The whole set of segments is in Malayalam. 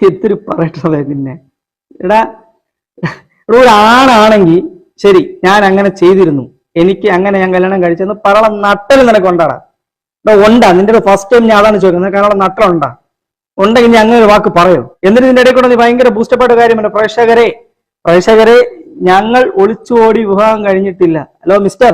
ഇത്തിരി പറയട്ടത് പിന്നെ എടാ എടാ ഒരു ആണാണെങ്കിൽ ശരി ഞാൻ അങ്ങനെ ചെയ്തിരുന്നു. എനിക്ക് അങ്ങനെ ഞാൻ കല്യാണം കഴിച്ചെന്ന് പറള നട്ടൽ നിനക്ക് ഉണ്ടാടാ. എടാ ഉണ്ടാ നിന്റെ ഒരു ഫസ്റ്റ് ടൈം ഞാൻ അതാണ് ചോദിക്കുന്നത്. കാരണം നട്ടലുണ്ടാ ഉണ്ടെങ്കിൽ ഞാൻ അങ്ങനെ ഒരു വാക്ക് പറയോ. എന്നിട്ട് ഇതിന്റെ ഇടയിൽ നീ ഭയങ്കര ബൂസ്റ്റപ്പെട്ട കാര്യമല്ല പ്രേക്ഷകരെ പ്രേക്ഷകരെ ഞങ്ങൾ ഒളിച്ചോടി വിവാഹം കഴിഞ്ഞിട്ടില്ല. ഹലോ മിസ്റ്റർ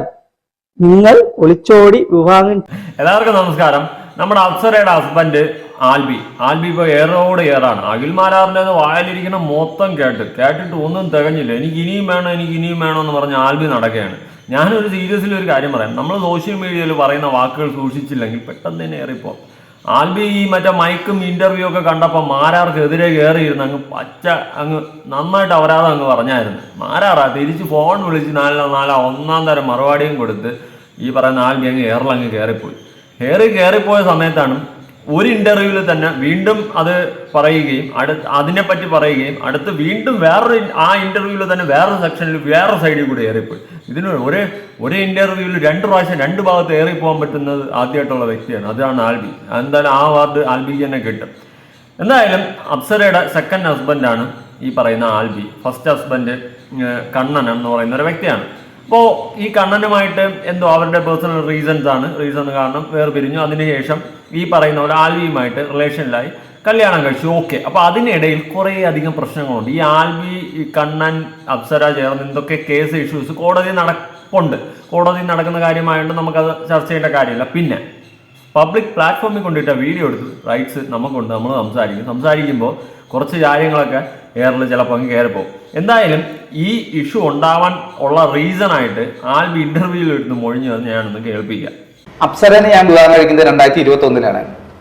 നിങ്ങൾ ഒളിച്ചോടി വിവാഹം എല്ലാവർക്കും നമസ്കാരം. നമ്മുടെ അപ്സരയുടെ ഹസ്ബൻഡ് ആൽബി. ആൽബി ഇപ്പോൾ ഏറോട് ഏറാണ്. അഖിൽ മാരാറിന്റെ വായലിരിക്കണം മൊത്തം കേട്ട്. കേട്ടിട്ട് ഒന്നും തികഞ്ഞില്ല. എനിക്ക് ഇനിയും വേണം എനിക്ക് ഇനിയും വേണം എന്ന് പറഞ്ഞ് ആൽബി നടക്കുകയാണ്. ഞാനൊരു സീരിയസിൽ ഒരു കാര്യം പറയാം. നമ്മൾ സോഷ്യൽ മീഡിയയിൽ പറയുന്ന വാക്കുകൾ സൂക്ഷിച്ചില്ലെങ്കിൽ പെട്ടെന്ന് തന്നെ ഏറിപ്പോ ആൽബി ഈ മറ്റേ മൈക്കും ഇന്റർവ്യൂ ഒക്കെ കണ്ടപ്പോൾ മാരാർക്കെതിരെ കയറിയിരുന്ന് അങ്ങ് പച്ച അങ്ങ് നന്നായിട്ട് അവരാതെ അങ്ങ് പറഞ്ഞായിരുന്നു. മാരാറാ തിരിച്ച് ഫോൺ വിളിച്ച് നാല നാല ഒന്നാം തരം മറുപടിയും കൊടുത്ത് ഈ പറയുന്ന ആൽബി അങ്ങ് ഏറിലങ്ങ് കയറിപ്പോയി. ഏറി കയറിപ്പോയ സമയത്താണ് ഒരു ഇന്റർവ്യൂവിൽ തന്നെ വീണ്ടും അത് പറയുകയും അടുത്ത് അതിനെപ്പറ്റി പറയുകയും അടുത്ത് വീണ്ടും വേറൊരു ആ ഇന്റർവ്യൂവിൽ തന്നെ വേറൊരു സെക്ഷനിൽ വേറെ സൈഡിൽ കൂടി ഏറിപ്പോയി. ഇതിന് ഒരേ ഒരേ ഇന്റർവ്യൂവിൽ രണ്ട് പ്രാവശ്യം രണ്ട് ഭാഗത്ത് ഏറിപ്പോകാൻ പോകാൻ പറ്റുന്നത് ആദ്യമായിട്ടുള്ള വ്യക്തിയാണ്. അതാണ് ആൽബി. എന്തായാലും ആ അവാർഡ് ആൽബിക്ക് തന്നെ കിട്ടും. എന്തായാലും അപ്സരയുടെ സെക്കൻഡ് ഹസ്ബൻഡാണ് ഈ പറയുന്ന ആൽബി. ഫസ്റ്റ് ഹസ്ബൻഡ് കണ്ണൻ എന്ന് പറയുന്ന ഒരു വ്യക്തിയാണ്. അപ്പോൾ ഈ കണ്ണനുമായിട്ട് എന്തോ അവരുടെ പേഴ്സണൽ റീസൺസ് ആണ്. റീസൺ കാരണം വേർപിരിഞ്ഞു. അതിനുശേഷം ഈ പറയുന്ന പോലെ ആൽവിയുമായിട്ട് റിലേഷനിലായി കല്യാണം കഴിച്ചു. ഓക്കെ അപ്പോൾ അതിനിടയിൽ കുറേ അധികം പ്രശ്നങ്ങളുണ്ട്. ഈ ആൽവി കണ്ണൻ അപ്സര ചേർന്ന് എന്തൊക്കെ കേസ് ഇഷ്യൂസ് കോടതി നടപ്പുണ്ട്. കോടതി നടക്കുന്ന കാര്യമായതുകൊണ്ട് നമുക്കത് ചർച്ച ചെയ്യേണ്ട കാര്യമില്ല. പിന്നെ പബ്ലിക് പ്ലാറ്റ്ഫോമിൽ കൊണ്ടിട്ട വീഡിയോ എടുത്ത് റൈറ്റ്സ് നമുക്കുണ്ട്. നമ്മൾ സംസാരിക്കും. സംസാരിക്കുമ്പോൾ കുറച്ച് കാര്യങ്ങളൊക്കെ എയറിൽ ചിലപ്പോൾ അങ്ങ് കയറിപ്പോകും. എന്തായാലും ഈ ഇഷ്യൂ ഉണ്ടാവാൻ ഉള്ള റീസണായിട്ട് ആൽബി ഇന്റർവ്യൂവിൽ എടുത്ത് മൊഴിഞ്ഞു തന്നെ ഞാനൊന്ന് കേൾപ്പിക്കാം. അപ്സരനെ ഞാൻ വിവാഹം കഴിക്കുന്നത് രണ്ടായിരത്തി ഇരുപത്തി ഒന്നിലാണ്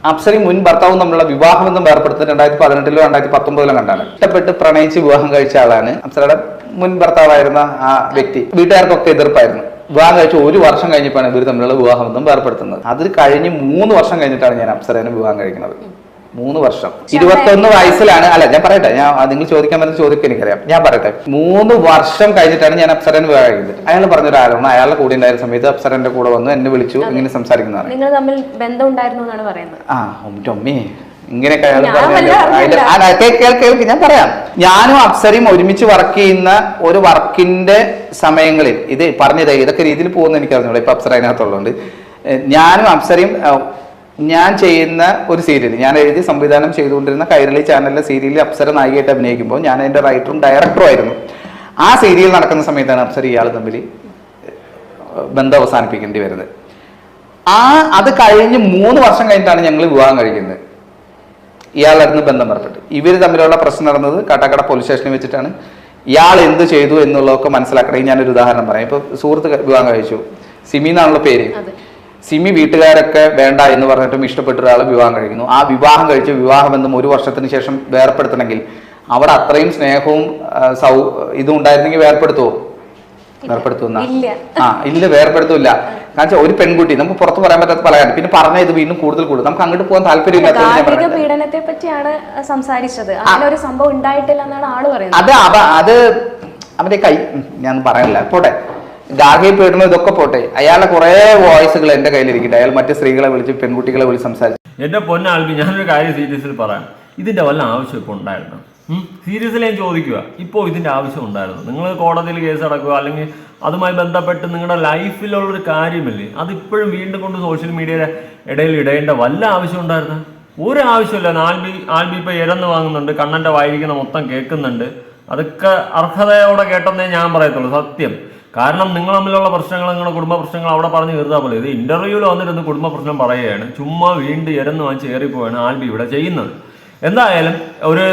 അപ്സരയും മുൻ ഭർത്താവും തമ്മിലുള്ള വിവാഹബന്ധം വേർപ്പെടുത്തുന്നത് രണ്ടായിരത്തി പതിനെട്ടിലോ രണ്ടായിരത്തി പത്തൊമ്പതിലോ കണ്ടാണ്. ഇഷ്ടപ്പെട്ട് പ്രണയിച്ച് വിവാഹം കഴിച്ച ആളാണ് അപ്സരയുടെ മുൻ ഭർത്താവായിരുന്ന ആ വ്യക്തി. വീട്ടുകാർക്കൊക്കെ എതിർപ്പായിരുന്നു. വിവാഹം കഴിച്ച് ഒരു വർഷം കഴിഞ്ഞപ്പോഴാണ് ഇവർ തമ്മിലുള്ള വിവാഹബന്ധം വേർപ്പെടുത്തുന്നത്. അത് കഴിഞ്ഞ് മൂന്ന് വർഷം കഴിഞ്ഞിട്ടാണ് ഞാൻ അപ്സരനെ വിവാഹം കഴിക്കുന്നത്. മൂന്ന് വർഷം. ഇരുപത്തൊന്ന് വയസ്സിലാണ്. അല്ല ഞാൻ പറയട്ടെ. ഞാൻ നിങ്ങൾ ചോദിക്കാൻ പറ്റുന്ന ചോദ്യം എനിക്കറിയാം. ഞാൻ പറയട്ടെ. മൂന്ന് വർഷം കഴിഞ്ഞിട്ടാണ് ഞാൻ അപ്സരൻ വിവാഹം കഴിക്കുന്നത് അയാൾ പറഞ്ഞൊരു ആരോപണം. അയാളുടെ കൂടെ ഉണ്ടായിരുന്ന സമയത്ത് അപ്സരന്റെ കൂടെ വന്നു. എന്നെ വിളിച്ചു. ഇങ്ങനെ സംസാരിക്കുന്നതാണ് നിങ്ങൾ തമ്മിൽ ബന്ധം ഉണ്ടായിരുന്നു എന്നാണ് പറയുന്നത്. ആ ഒമ്മേ ഇങ്ങനെയൊക്കെ അയാൾ ഞാൻ പറയാം. ഞാനും അപ്സരയും ഒരുമിച്ച് വർക്ക് ചെയ്യുന്ന ഒരു വർക്കിന്റെ സമയങ്ങളിൽ ഇത് പറഞ്ഞത് ഇതൊക്കെ രീതിയിൽ പോകുന്ന എനിക്ക് അറിഞ്ഞോളൂ ഇപ്പൊ അപ്സര അതിനകത്തുള്ളതുകൊണ്ട് ഞാനും അപ്സരയും ഞാൻ ചെയ്യുന്ന ഒരു സീരിയൽ ഞാൻ എഴുതി സംവിധാനം ചെയ്തുകൊണ്ടിരുന്ന കൈരളി ചാനലിലെ സീരിയലിൽ അപ്സര നായികയായിട്ട് അഭിനയിക്കുമ്പോൾ ഞാൻ അതിന്റെ റൈറ്ററും ഡയറക്ടറും ആയിരുന്നു. ആ സീരിയൽ നടക്കുന്ന സമയത്താണ് അപ്സര ഇയാൾ തമ്മിൽ ബന്ധം അവസാനിപ്പിക്കേണ്ടി വരുന്നത്. ആ അത് കഴിഞ്ഞ് മൂന്ന് വർഷം കഴിഞ്ഞിട്ടാണ് ഞങ്ങൾ വിവാഹം കഴിക്കുന്നത്. ഇയാളായിരുന്നു ബന്ധം ഏർപ്പെട്ട് ഇവർ തമ്മിലുള്ള പ്രശ്നം നടന്നത് കാട്ടാക്കട പോലീസ് സ്റ്റേഷനിൽ വെച്ചിട്ടാണ്. ഇയാൾ എന്ത് ചെയ്തു എന്നുള്ളതൊക്കെ മനസ്സിലാക്കണമെങ്കിൽ ഞാനൊരു ഉദാഹരണം പറയാം. ഇപ്പൊ സുഹൃത്ത് വിവാഹം കഴിച്ചു. സിമി എന്നാണല്ലോ പേര്. സിമി വീട്ടുകാരൊക്കെ വേണ്ട എന്ന് പറഞ്ഞിട്ടും ഇഷ്ടപ്പെട്ട ഒരാളെ വിവാഹം കഴിക്കുന്നു. ആ വിവാഹം കഴിച്ച് വിവാഹബന്ധം ഒരു വർഷത്തിന് ശേഷം വേർപ്പെടുത്തണമെങ്കിൽ അവിടെ അത്രയും സ്നേഹവും സൗ ഇതും ഉണ്ടായിരുന്നെങ്കിൽ വേർപ്പെടുത്തുവോ? വേർപ്പെടുത്തുന്ന. ആ ഇല്ല വേർപ്പെടുത്തൂല കാരണം ഒരു പെൺകുട്ടി നമുക്ക് പുറത്ത് പറയാൻ പറ്റാത്ത പല കാര്യം. പിന്നെ പറഞ്ഞ ഇത് വീണ്ടും കൂടുതൽ കൂടുതൽ. നമുക്ക് അങ്ങോട്ട് പോകാൻ താല്പര്യമില്ലാത്തത് ഞാൻ പീഡനത്തെ പറ്റിയാണ് സംസാരിച്ചത്. അങ്ങനെ ഒരു സംഭവം ഉണ്ടായിട്ടില്ല എന്നാണ് ആൾ പറയുന്നത്. അത് അത് അവന്റെ കൈ ഞാൻ പറയാനില്ല പോട്ടെ. ഗാർഹിക പീഡനം ഇതൊക്കെ പോട്ടെ. അയാളെ കുറെ വോയിസുകൾ എന്റെ കയ്യിലിരിക്കട്ടെ. അയാൾ മറ്റു സ്ത്രീകളെ വിളിച്ച് പെൺകുട്ടികളെ വിളിച്ച് സംസാരിച്ചു. എന്റെ പൊന്നാൾക്ക് ഞാനൊരു കാര്യം സീരിയസിൽ പറയാം. ഇതിന്റെ വല്ല ആവശ്യം ഇപ്പോൾ ഉണ്ടായിരുന്നു സീരിയസിൽ ഞാൻ ചോദിക്കുക ഇപ്പോ ഇതിന്റെ ആവശ്യം ഉണ്ടായിരുന്നു. നിങ്ങൾ കോടതിയിൽ കേസ് അടക്കുക അല്ലെങ്കിൽ അതുമായി ബന്ധപ്പെട്ട് നിങ്ങളുടെ ലൈഫിലുള്ളൊരു കാര്യമില്ലേ? അതിപ്പോഴും വീണ്ടും കൊണ്ട് സോഷ്യൽ മീഡിയയുടെ ഇടയിൽ ഇടേണ്ട വല്ല ആവശ്യം ഉണ്ടായിരുന്നു? ഒരു ആവശ്യമില്ല. ആൽബി ആൽബി ഇപ്പൊ ഇരന്ന് വാങ്ങുന്നുണ്ട് കണ്ണന്റെ വായിരിക്കുന്ന മൊത്തം കേൾക്കുന്നുണ്ട്. അതൊക്കെ അർഹതയോടെ കേട്ടെന്നേ ഞാൻ പറയത്തുള്ളൂ സത്യം. കാരണം നിങ്ങൾ തമ്മിലുള്ള പ്രശ്നങ്ങൾ നിങ്ങളുടെ കുടുംബ പ്രശ്നങ്ങൾ അവിടെ പറഞ്ഞ് തീർത്താൽ പോലെ ഇത് ഇന്റർവ്യൂവിൽ വന്നിരുന്ന് കുടുംബ പ്രശ്നം പറയുകയാണ്. ചുമ്മാ വീണ്ടും ഇരന്ന് വാങ്ങിച്ച് കയറിപ്പോവാണ് ആൽബി ഇവിടെ ചെയ്യുന്നത്. എന്തായാലും ഒരു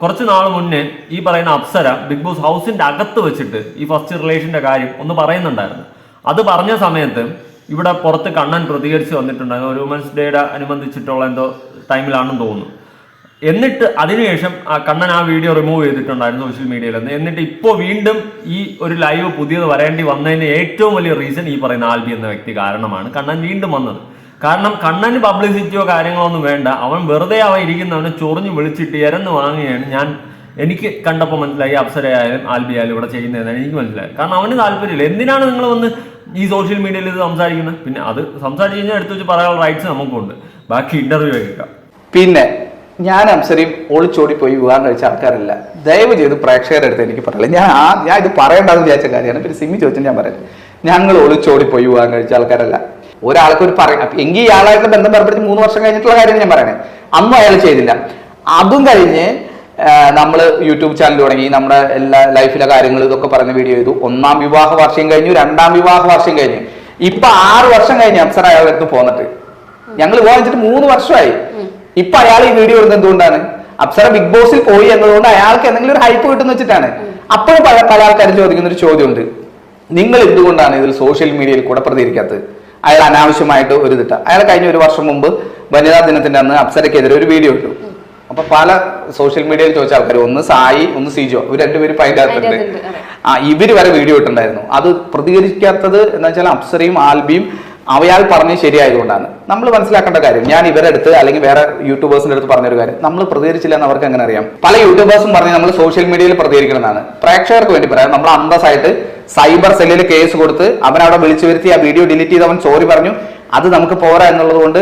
കുറച്ച് നാൾ മുന്നേ ഈ പറയുന്ന അപ്സര ബിഗ് ബോസ് ഹൗസിന്റെ അകത്ത് വെച്ചിട്ട് ഈ ഫസ്റ്റ് റിലേഷന്റെ കാര്യം ഒന്ന് പറയുന്നുണ്ടായിരുന്നു. അത് പറഞ്ഞ സമയത്ത് ഇവിടെ പുറത്ത് കണ്ണൻ പ്രതികരിച്ച് വന്നിട്ടുണ്ടായിരുന്നു. ഒരു വുമൻസ് ഡേയുടെ അനുബന്ധിച്ചിട്ടുള്ള എന്തോ ടൈമിലാണെന്ന് തോന്നുന്നു. എന്നിട്ട് അതിനുശേഷം കണ്ണൻ ആ വീഡിയോ റിമൂവ് ചെയ്തിട്ടുണ്ടായിരുന്നു സോഷ്യൽ മീഡിയയിൽ നിന്ന് എന്നിട്ട് ഇപ്പോൾ വീണ്ടും ഈ ഒരു ലൈവ് പുതിയത് വരേണ്ടി വന്നതിന് ഏറ്റവും വലിയ റീസൺ ഈ പറയുന്ന ആൽബി എന്ന വ്യക്തി കാരണമാണ് കണ്ണൻ വീണ്ടും വന്നത്. കാരണം കണ്ണന് പബ്ലിസിറ്റിയോ കാര്യങ്ങളോ ഒന്നും വേണ്ട. അവൻ വെറുതെ അവൻ ഇരിക്കുന്നവനെ ചൊറിഞ്ഞു വിളിച്ചിട്ട് ഇരന്ന് വാങ്ങുകയാണ്. ഞാൻ എനിക്ക് കണ്ടപ്പോൾ മനസ്സിലായി അപ്സരയായാലും ആൽബി ആയാലും ഇവിടെ ചെയ്യുന്നതെന്നാണ് എനിക്ക് മനസ്സിലായത്. കാരണം അവന് താല്പര്യമില്ല. എന്തിനാണ് നിങ്ങൾ വന്ന് ഈ സോഷ്യൽ മീഡിയയിൽ ഇത് സംസാരിക്കുന്നത്? പിന്നെ അത് സംസാരിച്ച് കഴിഞ്ഞാൽ എടുത്തു വെച്ച് പറയാനുള്ള റൈറ്റ്സ് നമുക്കുണ്ട്. ബാക്കി ഇന്റർവ്യൂ കേൾക്കാം. പിന്നെ ഞാൻ അംസരയും ഒളിച്ചോടി പോയി വിവാഹം കഴിച്ച ആൾക്കാരല്ല. ദയവ് ചെയ്ത് പ്രേക്ഷകരുടെ അടുത്ത് എനിക്ക് പറയില്ല ഞാൻ ആ ഞാൻ ഇത് പറയേണ്ടതെന്ന് വിചാരിച്ച കാര്യമാണ്. പിന്നെ സിമ്മി ചോദിച്ചാൽ ഞാൻ പറയാം ഞങ്ങൾ ഒളിച്ചോടി പോയി വിവാഹം കഴിച്ച ആൾക്കാരല്ല. ഒരാൾക്ക് ഒരു പറയും എങ്കിൽ ഇയാളായിട്ട് ബന്ധം ഏർപ്പെടുത്തി മൂന്ന് വർഷം കഴിഞ്ഞിട്ടുള്ള കാര്യം ഞാൻ പറയണേ. അന്നും അയാൾ ചെയ്തില്ല. അതും കഴിഞ്ഞ് നമ്മൾ യൂട്യൂബ് ചാനൽ തുടങ്ങി നമ്മുടെ എല്ലാ ലൈഫിലെ കാര്യങ്ങൾ ഇതൊക്കെ പറഞ്ഞ വീഡിയോ ചെയ്തു. ഒന്നാം വിവാഹ വർഷം കഴിഞ്ഞു രണ്ടാം വിവാഹ വർഷം കഴിഞ്ഞു. ഇപ്പൊ ആറ് വർഷം കഴിഞ്ഞ് അംസർ അയാളുടെ അടുത്ത് പോന്നിട്ട്. ഞങ്ങൾ വിവാഹം വെച്ചിട്ട് മൂന്ന് വർഷമായി. ഇപ്പൊ അയാൾ ഈ വീഡിയോ ഇടുന്നത് എന്തുകൊണ്ടാണ്? അപ്സര ബിഗ് ബോസിൽ പോയി എന്നതുകൊണ്ട് അയാൾക്ക് എന്തെങ്കിലും ഒരു ഹൈപ്പ് കിട്ടുന്ന വെച്ചിട്ടാണ്. അപ്പോഴും പല പല ആൾക്കാരും ചോദിക്കുന്ന ഒരു ചോദ്യമുണ്ട്. നിങ്ങൾ എന്തുകൊണ്ടാണ് ഇതിൽ സോഷ്യൽ മീഡിയയിൽ കൂടെ പ്രതികരിക്കാത്തത്? അയാൾ അനാവശ്യമായിട്ട് ഒരു ഇതിട്ട അയാൾ കഴിഞ്ഞ ഒരു വർഷം മുമ്പ് വനിതാ ദിനത്തിന്റെ അന്ന് അപ്സരക്കെതിരെ ഒരു വീഡിയോ ഇട്ടു. അപ്പൊ പല സോഷ്യൽ മീഡിയയിൽ ചോദിച്ച ആൾക്കാർ ഒന്ന് സായി ഒന്ന് സിജോ ഇവർ രണ്ടുപേരും അതിന്റെ അകത്തുണ്ട് ആ ഇവർ വരെ വീഡിയോ ഇട്ടുണ്ടായിരുന്നു അത് പ്രതികരിക്കാത്തത് എന്ന് വെച്ചാൽ അപ്സരയും ആൽബിയും അവയാൾ പറഞ്ഞത് ശരിയായതുകൊണ്ടാണ്. നമ്മൾ മനസ്സിലാക്കേണ്ട കാര്യം ഞാൻ ഇവരെ അടുത്ത് അല്ലെങ്കിൽ വേറെ യൂട്യൂബേഴ്സിന്റെ അടുത്ത് പറഞ്ഞൊരു കാര്യം നമ്മൾ പ്രതികരിച്ചില്ല എന്ന് അവർക്ക് എങ്ങനെ അറിയാം? പല യൂട്യൂബേഴ്സും പറഞ്ഞ് നമ്മൾ സോഷ്യൽ മീഡിയയിൽ പ്രതികരിക്കണമെന്നാണ്. പ്രേക്ഷകർക്ക് വേണ്ടി പറയാം നമ്മൾ അന്തസ്സായിട്ട് സൈബർ സെല്ലിൽ കേസ് കൊടുത്ത് അവൻ അവിടെ വിളിച്ചു വരുത്തി ആ വീഡിയോ ഡിലീറ്റ് ചെയ്ത് അവൻ സോറി പറഞ്ഞു. അത് നമുക്ക് പോരാ എന്നുള്ളത് കൊണ്ട്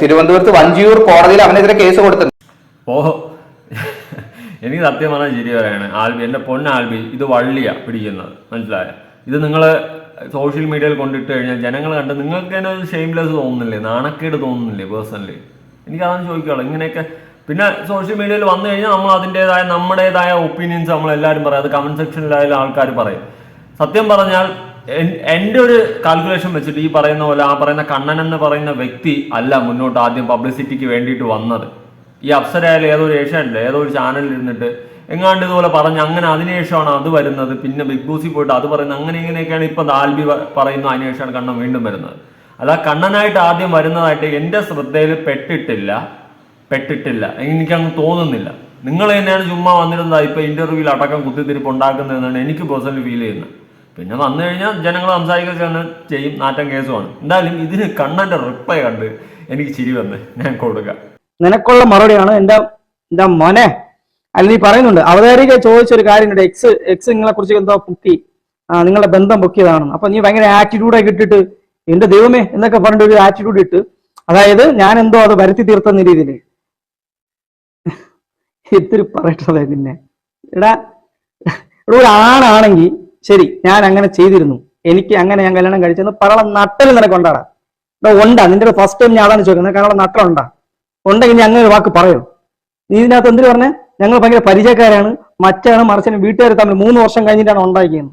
തിരുവനന്തപുരത്ത് വഞ്ചിയൂർ കോടതിയിൽ അവനെതിരെ കേസ് കൊടുത്തിട്ടുണ്ട്. ഓഹോ. എനിക്ക് സത്യം പറഞ്ഞാൽ ശരി പറയാണ്. ആൽബി എന്റെ പൊന്ന ആൽബി ഇത് വള്ളിയാ പിടിക്കുന്നത്. മനസ്സിലായ? ഇത് നിങ്ങൾ സോഷ്യൽ മീഡിയയിൽ കൊണ്ടിട്ട് കഴിഞ്ഞാൽ ജനങ്ങൾ കണ്ട് നിങ്ങൾക്ക് തന്നെ ഒരു ഷെയിംലെസ് തോന്നുന്നില്ലേ? നാണക്കേട് തോന്നുന്നില്ലേ പേഴ്സണലി എനിക്ക് അതാണ് ചോദിക്കാനുള്ളത്. ഇങ്ങനെയൊക്കെ പിന്നെ സോഷ്യൽ മീഡിയയിൽ വന്നു കഴിഞ്ഞാൽ നമ്മൾ അതിന്റെതായ നമ്മുടേതായ ഒപ്പീനിയൻസ് നമ്മൾ എല്ലാവരും പറയും. അത് കമന്റ് സെക്ഷനിലായാലും ആൾക്കാർ പറയും. സത്യം പറഞ്ഞാൽ എൻ- എന്റെ ഒരു കാൽക്കുലേഷൻ വെച്ചിട്ട് ഈ പറയുന്ന പോലെ ആ പറയുന്ന കണ്ണൻ എന്ന് പറയുന്ന വ്യക്തി അല്ല മുന്നോട്ട് ആദ്യം പബ്ലിസിറ്റിക്ക് വേണ്ടിയിട്ട് വന്നത്. ഈ അപ്സരയായാലും ഏതോ ഒരു ഏഷ്യാനില്ല ഏതോ ഒരു ചാനലിൽ ഇരുന്നിട്ട് എങ്ങാണ്ട് ഇതുപോലെ പറഞ്ഞ് അങ്ങനെ അതിനുശേഷമാണ് അത് വരുന്നത്. പിന്നെ ബിഗ് ബോസിൽ പോയിട്ട് അത് പറയുന്നത് അങ്ങനെ ഇങ്ങനെയൊക്കെയാണ് ഇപ്പം ദാൽബി പറയുന്നു അതിനുശേഷമാണ് കണ്ണൻ വീണ്ടും വരുന്നത്. അല്ല കണ്ണനായിട്ട് ആദ്യം വരുന്നതായിട്ട് എന്റെ ശ്രദ്ധയിൽ പെട്ടിട്ടില്ല. പെട്ടിട്ടില്ല. എനിക്കങ്ങ് തോന്നുന്നില്ല. നിങ്ങൾ തന്നെയാണ് ചുമ്മാ വന്നിരുന്നത് ഇപ്പൊ ഇന്റർവ്യൂവിൽ അടക്കം കുത്തിത്തിരിപ്പ് ഉണ്ടാക്കുന്നതെന്നാണ് എനിക്ക് പേഴ്സണലി ഫീൽ ചെയ്യുന്നത്. പിന്നെ വന്നു കഴിഞ്ഞാൽ ജനങ്ങൾ സംസാരിക്കുക ചെയ്യും നാറ്റം കേസുമാണ്. എന്തായാലും ഇതിന് കണ്ണന്റെ റിപ്ലൈ കണ്ട് എനിക്ക് ചിരി വന്ന് ഞാൻ കൊടുക്കാം. നിനക്കുള്ള മറുപടിയാണ് എന്താ എന്താ മോനെ. അല്ല നീ പറയുന്നുണ്ട്. അവതാരിക ചോദിച്ചൊരു കാര്യമുണ്ട്. എക്സ് എക്സ് നിങ്ങളെ കുറിച്ച് എന്തോ പൊക്കി നിങ്ങളുടെ ബന്ധം പൊക്കിയതാണെന്ന്. അപ്പൊ നീ ഭയങ്കര ആറ്റിറ്റ്യൂഡൊക്കെ ഇട്ടിട്ട് എന്റെ ദൈവമേ എന്നൊക്കെ പറഞ്ഞിട്ട് ഒരു ആറ്റിറ്റ്യൂഡ് ഇട്ട് അതായത് ഞാൻ എന്തോ അത് വരുത്തി തീർത്തെന്ന രീതിയിൽ. ഇത്തിരി പറയട്ടെ പിന്നെ എടാ ഇവിടെ ഒരു ആണാണെങ്കിൽ ശരി ഞാൻ അങ്ങനെ ചെയ്തിരുന്നു. എനിക്ക് അങ്ങനെ ഞാൻ കല്യാണം കഴിച്ചെന്ന് പറള നട്ടൽ നിനക്ക് ഉണ്ടാടാ? ഉണ്ടാ. നിന്റെ ഫസ്റ്റ് ടൈം ഞാൻ അതാണ് ചോദിക്കുന്നത് കാരണം നട്ടലുണ്ടാ? ഉണ്ടെങ്കിൽ ഞാൻ അങ്ങനെ ഒരു വാക്ക് പറയോ. നീ ഇതിനകത്ത് എന്തിനു പറഞ്ഞേ? ഞങ്ങൾ ഭയങ്കര പരിചയക്കാരാണ്. മറ്റാണ് മറിച്ചാണ് വീട്ടുകാർ തമ്മിൽ മൂന്ന് വർഷം കഴിഞ്ഞിട്ടാണ് ഉണ്ടാക്കിയത്.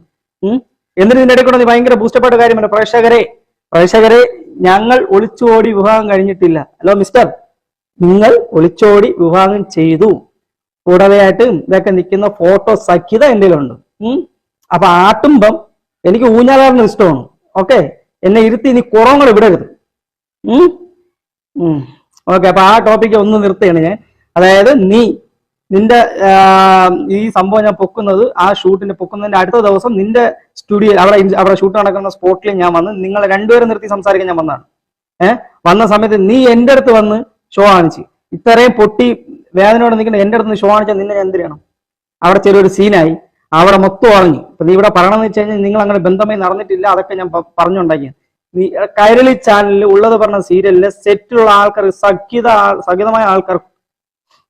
എന്നിട്ട് ഇതിന്റെ ഇടയ്ക്ക് കൂടെ നീ ഭയങ്കര ബൂസ്റ്റപ്പെട്ട കാര്യമല്ല പ്രേക്ഷകരെ പ്രേക്ഷകരെ ഞങ്ങൾ ഒളിച്ചോടി വിവാഹം കഴിഞ്ഞിട്ടില്ല. ഹലോ മിസ്റ്റർ നിങ്ങൾ ഒളിച്ചോടി വിവാഹം ചെയ്തു. കൂടവയായിട്ട് ഇതൊക്കെ നിൽക്കുന്ന ഫോട്ടോ സഖ്യത എന്റെ ഉണ്ട് അപ്പൊ ആട്ടുമ്പം എനിക്ക് ഊഞ്ഞാലാറിന് ഇഷ്ടമാണ്. ഓക്കെ എന്നെ ഇരുത്തി നീ കുറവുകൾ വിടരുത്. ഉം? ഉം. ഓക്കെ അപ്പൊ ആ ടോപ്പിക്ക് ഒന്ന് നിർത്തുകയാണ് ഞാൻ. അതായത് നീ നിന്റെ ഈ സംഭവം ഞാൻ പൊക്കുന്നത് ആ ഷൂട്ടിന്റെ പൊക്കുന്നതിന്റെ അടുത്ത ദിവസം നിന്റെ സ്റ്റുഡിയോ അവിടെ അവിടെ ഷൂട്ട് നടക്കുന്ന സ്പോട്ടിൽ ഞാൻ വന്ന് നിങ്ങളെ രണ്ടുപേരും നിർത്തി സംസാരിക്കാൻ ഞാൻ വന്നതാണ്. ഏഹ് വന്ന സമയത്ത് നീ എന്റെ അടുത്ത് വന്ന് ഷോ കാണിച്ച്. ഇത്രയും പൊട്ടി വേദനയോടെ നിൽക്കുന്ന എന്റെ അടുത്ത് ഷോ കാണിച്ചാൽ നിന്നെ ഞാൻ എന്ത് ചെയ്യണം? അവിടെ ചെറിയൊരു സീനായി അവിടെ മൊത്തം അറിഞ്ഞു. അപ്പൊ നീ ഇവിടെ പറയണമെന്ന് വെച്ച് കഴിഞ്ഞാൽ നിങ്ങൾ അങ്ങനെ ബന്ധമായി നടന്നിട്ടില്ല അതൊക്കെ ഞാൻ പറഞ്ഞുണ്ടാക്കി പറഞ്ഞുണ്ടാക്കിയത്. നീ കൈരളി ചാനലിൽ ഉള്ളത് പറഞ്ഞ സീരിയലിലെ സെറ്റിലുള്ള ആൾക്കാർ സഖ്യത സഹിതമായ ആൾക്കാർ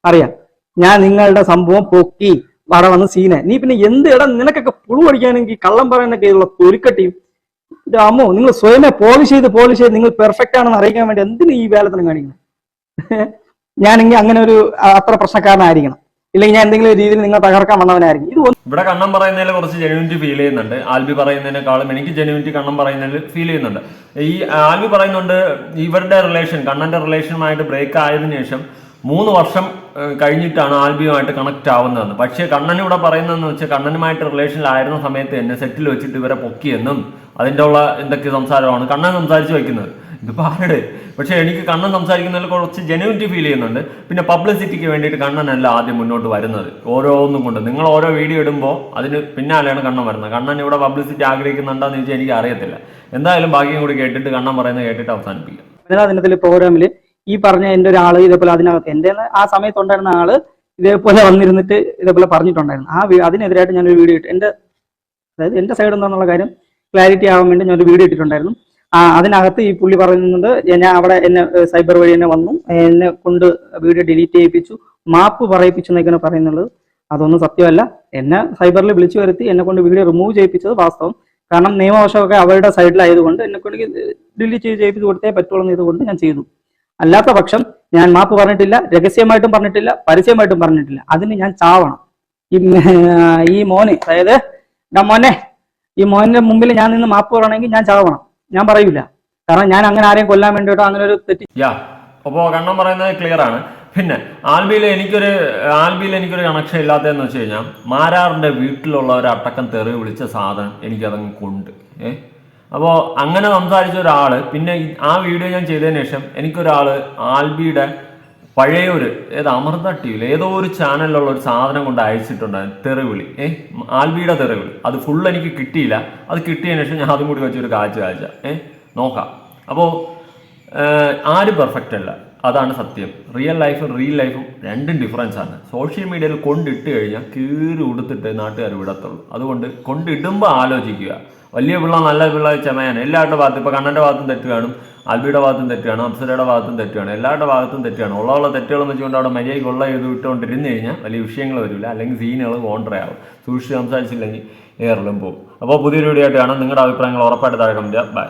അറിയാം. ഞാൻ നിങ്ങളുടെ സംഭവം പൊക്കി അവിടെ വന്ന് സീനെ. നീ പിന്നെ എന്ത് ഇടം നിനക്കൊക്കെ പുഴു പഠിക്കാനെങ്കിൽ കള്ളം പറയാനൊക്കെ ഉള്ള തൊലിക്കട്ടിയും? അമ്മോ നിങ്ങൾ സ്വയമേ പോളിഷ് ചെയ്ത് പോളിഷ് ചെയ്ത് നിങ്ങൾ പെർഫെക്റ്റ് ആണെന്ന് അറിയിക്കാൻ വേണ്ടി എന്തിനു ഈ വേലത്തിനും കാണിക്കുന്നത് ഞാനെങ്കിൽ അങ്ങനെ ഒരു അത്ര പ്രശ്നക്കാരനായിരിക്കണം. ഇല്ലെങ്കിൽ ഞാൻ എന്തെങ്കിലും രീതിയിൽ നിങ്ങൾ തകർക്കാൻ വന്നവനായിരിക്കും. ഇത് ഇവിടെ കണ്ണം പറയുന്നതിൽ കുറച്ച് ജെനുവിനിറ്റി ഫീൽ ചെയ്യുന്നുണ്ട്. ആൽബി പറയുന്നതിനേക്കാളും എനിക്ക് ജെനുവിനിറ്റി കണ്ണം പറയുന്നതിൽ ഫീൽ ചെയ്യുന്നുണ്ട്. ഈ ആൽബി പറയുന്നുണ്ട് ഇവരുടെ റിലേഷൻ കണ്ണന്റെ റിലേഷനുമായിട്ട് ബ്രേക്ക് ആയതിനു ശേഷം മൂന്ന് വർഷം കഴിഞ്ഞിട്ടാണ് ആൽബിയുമായിട്ട് കണക്ട് ആവുന്നതെന്ന്. പക്ഷേ കണ്ണൻ ഇവിടെ പറയുന്നതെന്ന് വെച്ചാൽ കണ്ണനുമായിട്ട് റിലേഷനിലായിരുന്ന സമയത്ത് എന്നെ സെറ്റിൽ വെച്ചിട്ട് ഇവരെ പൊക്കിയെന്നും അതിന്റെ ഉള്ള എന്തൊക്കെ സംസാരമാണ് കണ്ണൻ സംസാരിച്ച് വെക്കുന്നത്. ഇത് ആരുടെ? പക്ഷേ എനിക്ക് കണ്ണൻ സംസാരിക്കുന്നതിൽ കുറച്ച് ജെനുവിറ്റി ഫീൽ ചെയ്യുന്നുണ്ട്. പിന്നെ പബ്ലിസിറ്റിക്ക് വേണ്ടിയിട്ട് കണ്ണനല്ല ആദ്യം മുന്നോട്ട് വരുന്നത്. ഓരോന്നും കൊണ്ട്. നിങ്ങൾ ഓരോ വീഡിയോ ഇടുമ്പോൾ അതിന് പിന്നാലെയാണ് കണ്ണൻ വരുന്നത്. കണ്ണൻ ഇവിടെ പബ്ലിസിറ്റി ആഗ്രഹിക്കുന്നുണ്ടോ എന്ന് ചോദിച്ചാൽ എനിക്ക് അറിയത്തില്ല എന്തായാലും ബാക്കിയും കൂടി കേട്ടിട്ട് കണ്ണൻ പറയുന്നത് കേട്ടിട്ട് അവസാനിപ്പിക്കാം. വനിതാ ദിനത്തിലെ പ്രോഗ്രാമിൽ ഈ പറഞ്ഞ എന്റെ ഒരാൾ ഇതേപോലെ അതിനകത്ത് എന്റെ ആ സമയത്ത് ഉണ്ടായിരുന്ന ആൾ ഇതേപോലെ വന്നിരുന്നിട്ട് ഇതേപോലെ പറഞ്ഞിട്ടുണ്ടായിരുന്നു. ആ അതിനെതിരായിട്ട് ഞാനൊരു വീഡിയോ ഇട്ട് എന്റെ അതായത് എന്റെ സൈഡ് എന്താണെന്നുള്ള കാര്യം ക്ലാരിറ്റി ആവാൻ വേണ്ടി ഞാനൊരു വീഡിയോ ഇട്ടിട്ടുണ്ടായിരുന്നു. ആ അതിനകത്ത് ഈ പുള്ളി പറയുന്നത് ഞാൻ അവിടെ എന്നെ സൈബർ വഴി എന്നെ വന്നു. എന്നെ കൊണ്ട് വീഡിയോ ഡിലീറ്റ് ചെയ്യിപ്പിച്ചു. മാപ്പ് പറയിപ്പിച്ചു എന്നൊക്കെയാണ് പറയുന്നുള്ളത് അതൊന്നും സത്യമല്ല. എന്നെ സൈബറിൽ വിളിച്ചു വരുത്തി എന്നെ കൊണ്ട് വീഡിയോ റിമൂവ് ചെയ്യിപ്പിച്ചത് വാസ്തവം. കാരണം നിയമവശമൊക്കെ അവരുടെ സൈഡിലായതുകൊണ്ട് എന്നെ കൊണ്ട് ഡിലീറ്റ് ചെയ്ത് ചെയ്യിപ്പിച്ച് കൊടുത്തേ പറ്റുള്ളൂ എന്നതുകൊണ്ട് ഞാൻ ചെയ്തു. അല്ലാത്ത പക്ഷം ഞാൻ മാപ്പ് പറഞ്ഞിട്ടില്ല രഹസ്യമായിട്ടും പറഞ്ഞിട്ടില്ല പരസ്യമായിട്ടും പറഞ്ഞിട്ടില്ല. അതിന് ഞാൻ ചാവണം. ഈ ഈ മോന് അതായത് ഡാ മോനെ ഈ മോനിന്റെ മുമ്പിൽ ഞാൻ നിന്ന് മാപ്പ് പറയണമെങ്കിൽ ഞാൻ ചാവണം. ഞാൻ പറയൂല. കാരണം ഞാൻ അങ്ങനെ ആരെയും കൊല്ലാൻ വേണ്ടിയിട്ടോ അങ്ങനെ ഒരു തെറ്റി യാ കണ്ണം പറയുന്നത് ക്ലിയർ ആണ്. പിന്നെ ആൽബിയിൽ എനിക്കൊരു ആൽബിയിൽ എനിക്കൊരു കണക്ഷൻ ഇല്ലാത്തതെന്ന് വെച്ച് കഴിഞ്ഞാൽ മാരാറിന്റെ വീട്ടിലുള്ള ഒരു അട്ടക്കം തെറി വിളിച്ച സാധനം എനിക്കതങ്ങ് കൊണ്ട് ഏ? അപ്പോൾ അങ്ങനെ സംസാരിച്ച ഒരാൾ പിന്നെ ആ വീഡിയോ ഞാൻ ചെയ്തതിന് ശേഷം എനിക്കൊരാൾ ആൽബിയുടെ പഴയൊരു ഏത് അമൃത ടി വിയിൽ ഏതോ ഒരു ചാനലിലുള്ള ഒരു സാധനം കൊണ്ട് അയച്ചിട്ടുണ്ടായിരുന്നു തെറിവിളി. ഏ ആൽബിയുടെ തെറിവിളി. അത് ഫുൾ എനിക്ക് കിട്ടിയില്ല. അത് കിട്ടിയതിന് ശേഷം ഞാൻ അതും കൂടി വെച്ചൊരു കാഴ്ച കാഴ്ച ഏ നോക്കാം. അപ്പോൾ ആരും പെർഫെക്റ്റ് അല്ല. അതാണ് സത്യം. റിയൽ ലൈഫും റിയൽ ലൈഫും രണ്ടും ഡിഫറൻസ് ആണ്. സോഷ്യൽ മീഡിയയിൽ കൊണ്ടിട്ട് കഴിഞ്ഞാൽ കീറി ഉടുത്തിട്ട് നാട്ടുകാർ വിടത്തുള്ളൂ. അതുകൊണ്ട് കൊണ്ടിടുമ്പോൾ ആലോചിക്കുക. വലിയ പിള്ള നല്ല പിള്ള ചെമയാണ് എല്ലാവരുടെ ഭാഗത്തും ഇപ്പോൾ കണ്ണന്റെ ഭാഗത്തും തെറ്റ് കാണും ആൽബിയുടെ ഭാഗത്തും തെറ്റ് കാണും അപ്സരയുടെ ഭാഗത്തും തെറ്റ് കാണും. എല്ലാവരുടെ ഭാഗത്തും തെറ്റ് കാണും. ഉള്ള തെറ്റുകളും വെച്ചുകൊണ്ട് അവിടെ മര്യാദയ്ക്ക് ഉള്ള ഇത് വിട്ടുകൊണ്ടിരുന്ന് കഴിഞ്ഞാൽ വലിയ വിഷയങ്ങൾ വരില്ല. അല്ലെങ്കിൽ സീനുകൾ കോൺട്രയാവും. സൂക്ഷിച്ച് സംസാരിച്ചില്ലെങ്കിൽ ഏറിലും പോകും. അപ്പോൾ പുതിയൊരു വീഡിയോ ആയിട്ട് കാണാം. നിങ്ങളുടെ അഭിപ്രായങ്ങൾ ഉറപ്പായിട്ട് താഴെ കമന്റ് ബൈ